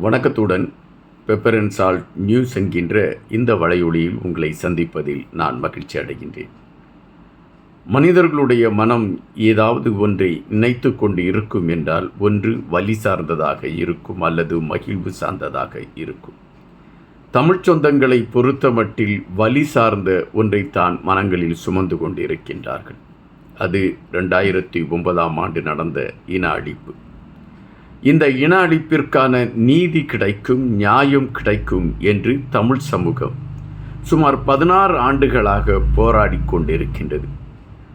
வணக்கத்துடன் pepper and salt news என்கின்ற இந்த வலையொலியில் உங்களை சந்திப்பதில் நான் மகிழ்ச்சி அடைகின்றேன். மனிதர்களுடைய மனம் ஏதாவது ஒன்றை நினைத்து கொண்டு இருக்கும் என்றால் ஒன்று வலி சார்ந்ததாக இருக்கும் அல்லது மகிழ்வு சார்ந்ததாக இருக்கும். தமிழ்ச் சொந்தங்களை பொறுத்தமட்டில் வலி சார்ந்த ஒன்றைத்தான் மனங்களில் சுமந்து கொண்டிருக்கின்றார்கள். அது ரெண்டாயிரத்தி ஒன்பதாம் ஆண்டு நடந்த இன அழிப்பு. இந்த இன அழிப்பிற்கான நீதி கிடைக்கும் நியாயம் கிடைக்கும் என்று தமிழ் சமூகம் சுமார் பதினாறு ஆண்டுகளாக போராடி கொண்டிருக்கின்றது.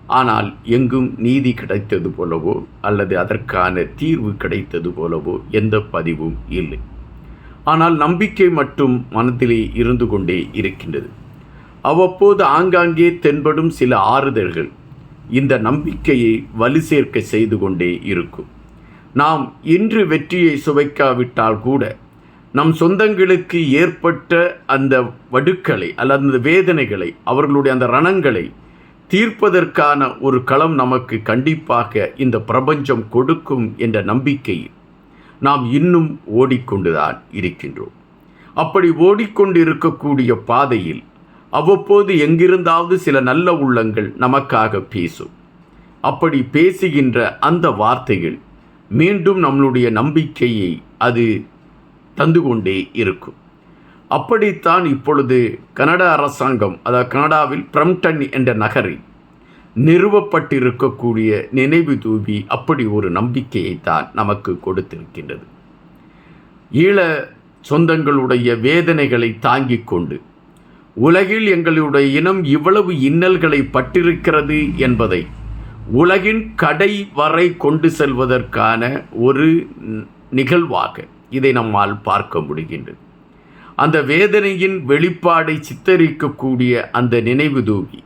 ஆனால் எங்கும் நீதி கிடைத்தது போலவோ அல்லது அதற்கான தீர்வு கிடைத்தது போலவோ எந்த பதிவும் இல்லை. ஆனால் நம்பிக்கை மட்டும் மனதிலே இருந்து கொண்டே இருக்கின்றது. அவ்வப்போது ஆங்காங்கே தென்படும் சில ஆறுதல்கள் இந்த நம்பிக்கையை வலு சேர்க்க செய்து கொண்டே இருக்கும். நாம் இன்று வெற்றியை சுவைக்காவிட்டால் கூட நம் சொந்தங்களுக்கு ஏற்பட்ட அந்த வடுக்களை அல்லது அந்த வேதனைகளை அவர்களுடைய அந்த ரணங்களை தீர்ப்பதற்கான ஒரு களம் நமக்கு கண்டிப்பாக இந்த பிரபஞ்சம் கொடுக்கும் என்ற நம்பிக்கையில் நாம் இன்னும் ஓடிக்கொண்டுதான் இருக்கின்றோம். அப்படி ஓடிக்கொண்டு இருக்கக்கூடிய பாதையில் அவ்வப்போது எங்கிருந்தாவது சில நல்ல உள்ளங்கள் நமக்காக பேசும். அப்படி பேசுகின்ற அந்த வார்த்தைகள் மீண்டும் நம்மளுடைய நம்பிக்கையை அது தந்து கொண்டே இருக்கும். அப்படித்தான் இப்பொழுது கனடா அரசாங்கம் அதாவது கனடாவில் பிரம்டன் என்ற நகரில் நிறுவப்பட்டிருக்கக்கூடிய நினைவு தூவி அப்படி ஒரு நம்பிக்கையை தான் நமக்கு கொடுத்திருக்கின்றது. ஈழ சொந்தங்களுடைய வேதனைகளை தாங்கிக் கொண்டு உலகில் எங்களுடைய இனம் இவ்வளவு இன்னல்களை பட்டிருக்கிறது என்பதை உலகின் கடை வரை கொண்டு செல்வதற்கான ஒரு நிகழ்வாக இதை நம்மால் பார்க்க முடிகின்றது. அந்த வேதனையின் வெளிப்பாடை சித்தரிக்கக்கூடிய அந்த நினைவு தூவி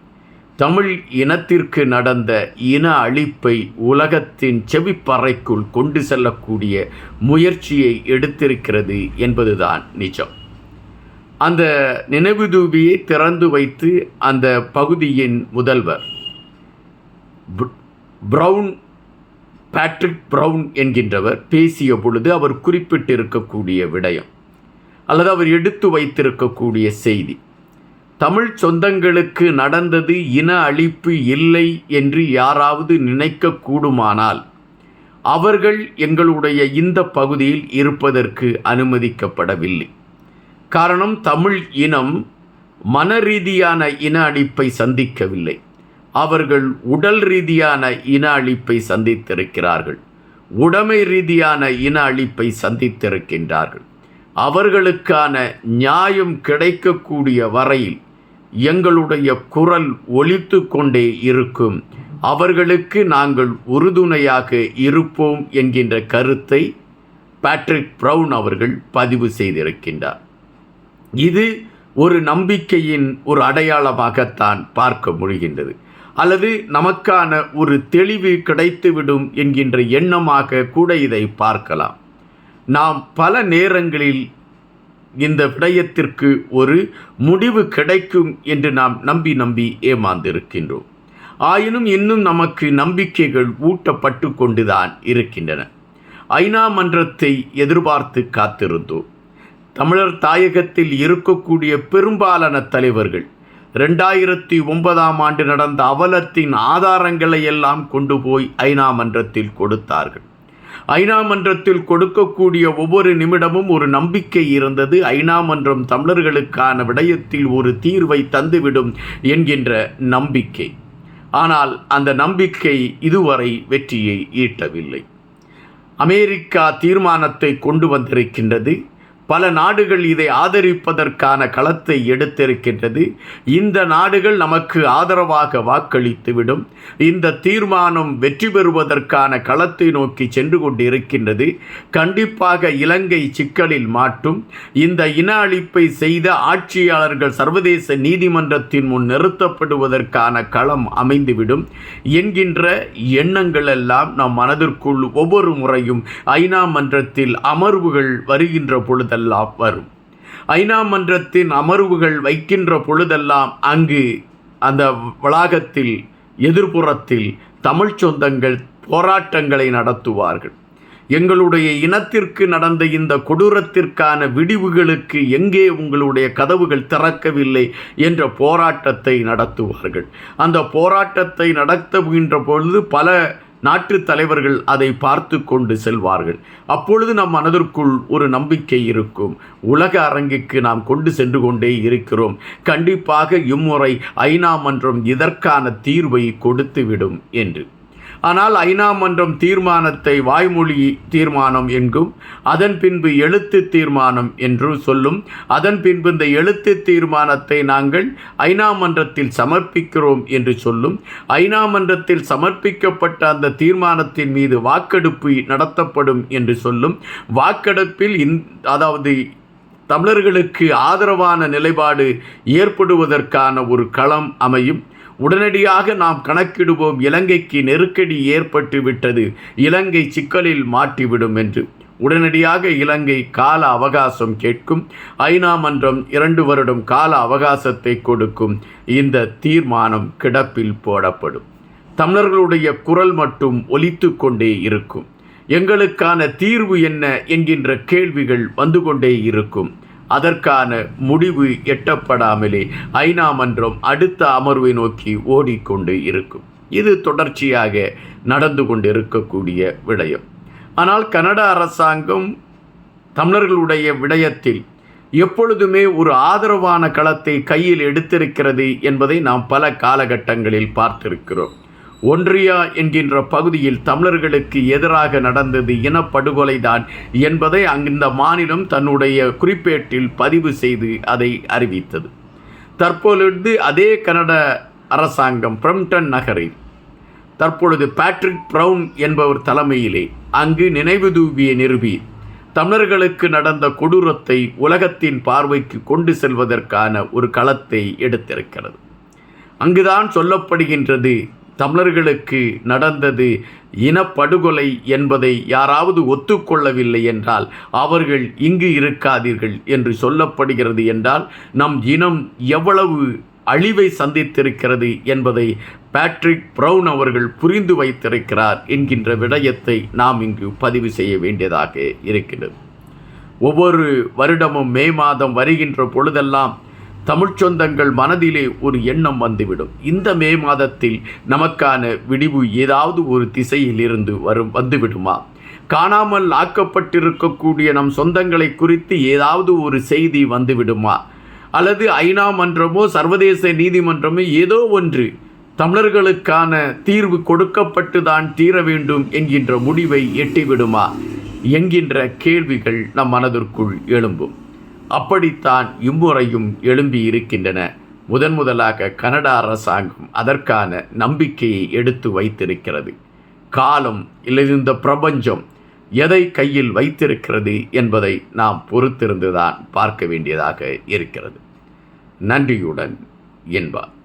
தமிழ் இனத்திற்கு நடந்த இன அழிப்பை உலகத்தின் செவிப்பறைக்குள் கொண்டு செல்லக்கூடிய முயற்சியை எடுத்திருக்கிறது என்பதுதான் நிஜம். அந்த நினைவு தூவியை திறந்து வைத்து அந்த பகுதியின் முதல்வர் ப்ரவுன் பேட்ரிக் ப்ரவுன் என்கின்றவர் பேசிய பொழுது அவர் குறிப்பிட்டிருக்கக்கூடிய விடயம் அல்லது அவர் எடுத்து வைத்திருக்கக்கூடிய செய்தி. தமிழ் சொந்தங்களுக்கு நடந்தது இன அழிப்பு இல்லை என்று யாராவது நினைக்கக்கூடுமானால் அவர்கள் எங்களுடைய இந்த பகுதியில் இருப்பதற்கு அனுமதிக்கப்படவில்லை. காரணம் தமிழ் இனம் மன ரீதியான இன அழிப்பை சந்திக்கவில்லை. அவர்கள் உடல் ரீதியான இன அழிப்பை சந்தித்திருக்கிறார்கள். உடைமை ரீதியான இன அழிப்பை சந்தித்திருக்கின்றார்கள். அவர்களுக்கான நியாயம் கிடைக்கக்கூடிய வரையில் எங்களுடைய குரல் ஒலித்து கொண்டே இருக்கும். அவர்களுக்கு நாங்கள் உறுதுணையாக இருப்போம் என்கின்ற கருத்தை பேட்ரிக் ப்ரவுன் அவர்கள் பதிவு செய்திருக்கின்றார். இது ஒரு நம்பிக்கையின் ஒரு அடையாளமாகத்தான் பார்க்க முடிகின்றது. அல்லது நமக்கான ஒரு தெளிவு கிடைத்துவிடும் என்கின்ற எண்ணமாக கூட இதை பார்க்கலாம். நாம் பல நேரங்களில் இந்த விடயத்திற்கு ஒரு முடிவு கிடைக்கும் என்று நாம் நம்பி நம்பி ஏமாந்திருக்கின்றோம். ஆயினும் இன்னும் நமக்கு நம்பிக்கைகள் ஊட்டப்பட்டு கொண்டுதான் இருக்கின்றன. ஐநா மன்றத்தை எதிர்பார்த்து காத்திருந்தோம். தமிழர் தாயகத்தில் இருக்கக்கூடிய பெரும்பாலான தலைவர்கள் ரெண்டாயிரத்தி ஒன்பதாம் ஆண்டு நடந்த அவலத்தின் ஆதாரங்களை எல்லாம் கொண்டு போய் ஐநா மன்றத்தில் கொடுத்தார்கள். ஐநா மன்றத்தில் கொடுக்கக்கூடிய ஒவ்வொரு நிமிடமும் ஒரு நம்பிக்கை இருந்தது. ஐநா மன்றம் தமிழர்களுக்கான விடயத்தில் ஒரு தீர்வை தந்துவிடும் என்கின்ற நம்பிக்கை. ஆனால் அந்த நம்பிக்கை இதுவரை வெற்றியை ஈட்டவில்லை. அமெரிக்கா தீர்மானத்தை கொண்டு வந்திருக்கின்றது. பல நாடுகள் இதை ஆதரிப்பதற்கான களத்தை எடுத்திருக்கின்றது. இந்த நாடுகள் நமக்கு ஆதரவாக வாக்களித்துவிடும். இந்த தீர்மானம் வெற்றி பெறுவதற்கான களத்தை நோக்கி சென்று கொண்டிருக்கின்றது. கண்டிப்பாக இலங்கை சிக்கலில் மாட்டும். இந்த இன அழிப்பை செய்த ஆட்சியாளர்கள் சர்வதேச நீதிமன்றத்தின் முன் நிறுத்தப்படுவதற்கான களம் அமைந்துவிடும். என்கின்ற எண்ணங்கள் எல்லாம் நம் மனதிற்குள் ஒவ்வொரு முறையும் ஐநா மன்றத்தில் அமர்வுகள் வருகின்ற பொழுது பொழுதெல்லாம் வரும். ஐநா மன்றத்தின் அமர்வுகள் வைக்கின்ற பொழுதெல்லாம் அங்கு அந்த வளாகத்தில் எதிர்ப்புறத்தில் தமிழ் சொந்தங்கள் போராட்டங்களை நடத்துவார்கள். எங்களுடைய இனத்திற்கு நடந்த இந்த கொடூரத்திற்கான விடிவுகளுக்கு எங்கே உங்களுடைய கதவுகள் திறக்கவில்லை என்ற போராட்டத்தை நடத்துவார்கள். அந்த போராட்டத்தை நடத்துகின்ற பொழுது பல நாட்டு தலைவர்கள் அதை பார்த்து கொண்டு செல்வார்கள். அப்பொழுது நம் மனதிற்குள் ஒரு நம்பிக்கை இருக்கும். உலக அரங்குக்கு நாம் கொண்டு சென்று கொண்டே இருக்கிறோம். கண்டிப்பாக இம்முறை ஐநா மன்றம் இதற்கான தீர்வை கொடுத்துவிடும் என்று. ஆனால் ஐநா மன்றம் தீர்மானத்தை வாய்மொழி தீர்மானம் என்கும் அதன் பின்பு எழுத்து தீர்மானம் என்று சொல்லும். அதன் பின்பு இந்த எழுத்து தீர்மானத்தை நாங்கள் ஐநா மன்றத்தில் சமர்ப்பிக்கிறோம் என்று சொல்லும். ஐநா மன்றத்தில் சமர்ப்பிக்கப்பட்ட அந்த தீர்மானத்தின் மீது வாக்கெடுப்பு நடத்தப்படும் என்று சொல்லும். வாக்கெடுப்பில் இந் அதாவது தமிழர்களுக்கு ஆதரவான நிலைப்பாடு ஏற்படுவதற்கான ஒரு களம் அமையும். உடனடியாக நாம் கணக்கிடுவோம். இலங்கைக்கு நெருக்கடி ஏற்பட்டு விட்டது. இலங்கை சிக்கலில் மாட்டிவிடும் என்று. உடனடியாக இலங்கை கால அவகாசம் கேட்கும். ஐநா மன்றம் இரண்டு வருடம் கால அவகாசத்தை கொடுக்கும். இந்த தீர்மானம் கிடப்பில் போடப்படும். தமிழர்களுடைய குரல் மட்டும் ஒலித்து கொண்டே இருக்கும். எங்களுக்கான தீர்வு என்ன? என்கின்ற கேள்விகள் வந்து கொண்டே இருக்கும். அதற்கான முடிவு எட்டப்படாமலே ஐநா மன்றம் அடுத்த அமர்வை நோக்கி ஓடிக்கொண்டு இருக்கும். இது தொடர்ச்சியாக நடந்து கொண்டிருக்கக்கூடிய விடயம். ஆனால் கனடா அரசாங்கம் தமிழர்களுடைய விடயத்தில் எப்பொழுதுமே ஒரு ஆதரவான களத்தை கையில் எடுத்திருக்கிறது என்பதை நாம் பல காலகட்டங்களில் பார்த்திருக்கிறோம். ஒன்றியா என்கின்ற பகுதியில் தமிழர்களுக்கு எதிராக நடந்தது இனப்படுகொலைதான் என்பதை அந்த மாநிலம் தன்னுடைய குறிப்பேட்டில் பதிவு செய்து அதை அறிவித்தது. தற்பொழுது அதே கனட அரசாங்கம் பிரம்டன் நகரில். தற்பொழுது பேட்ரிக் ப்ரவுன் என்பவர் தலைமையிலே அங்கு நினைவு தூவியை நிறுவி தமிழர்களுக்கு நடந்த கொடூரத்தை உலகத்தின் பார்வைக்கு கொண்டு செல்வதற்கான ஒரு களத்தை எடுத்திருக்கிறது. அங்குதான் சொல்லப்படுகின்றது தமிழர்களுக்கு நடந்தது இனப்படுகொலை என்பதை யாராவது ஒத்துக்கொள்ளவில்லை என்றால் அவர்கள் இங்கு இருக்காதீர்கள் என்று சொல்லப்படுகிறது என்றால் நம் இனம் எவ்வளவு அழிவை சந்தித்திருக்கிறது என்பதை பேட்ரிக் ப்ரவுன் அவர்கள் புரிந்து வைத்திருக்கிறார் என்கின்ற விடயத்தை நாம் இங்கு பதிவு செய்ய வேண்டியதாக இருக்கிறது ஒவ்வொரு வருடமும் மே மாதம் வருகின்ற பொழுதெல்லாம் தமிழ்ச் சொந்தங்கள் மனதிலே ஒரு எண்ணம் வந்துவிடும். இந்த மே மாதத்தில் நமக்கான விடிவு ஏதாவது ஒரு திசையில் இருந்து வரும் வந்துவிடுமா? காணாமல் ஆக்கப்பட்டிருக்கக்கூடிய நம் சொந்தங்களை குறித்து ஏதாவது ஒரு செய்தி வந்துவிடுமா? அல்லது ஐநா மன்றமோ சர்வதேச நீதிமன்றமோ ஏதோ ஒன்று தமிழர்களுக்கான தீர்வு கொடுக்கப்பட்டு தான் தீர வேண்டும் என்கின்ற முடிவை எட்டிவிடுமா? என்கின்ற கேள்விகள் நம் மனதிற்குள் எழும்பும். அப்படித்தான் இம்முறையும் எழும்பி இருக்கின்றன. முதன் முதலாக கனடா அரசாங்கம் அதற்கான நம்பிக்கையை எடுத்து வைத்திருக்கிறது. காலம் இல்லை இந்த பிரபஞ்சம் எதை கையில் வைத்திருக்கிறது என்பதை நாம் பொறுத்திருந்துதான் பார்க்க வேண்டியதாக இருக்கிறது. நன்றியுடன் என்பார்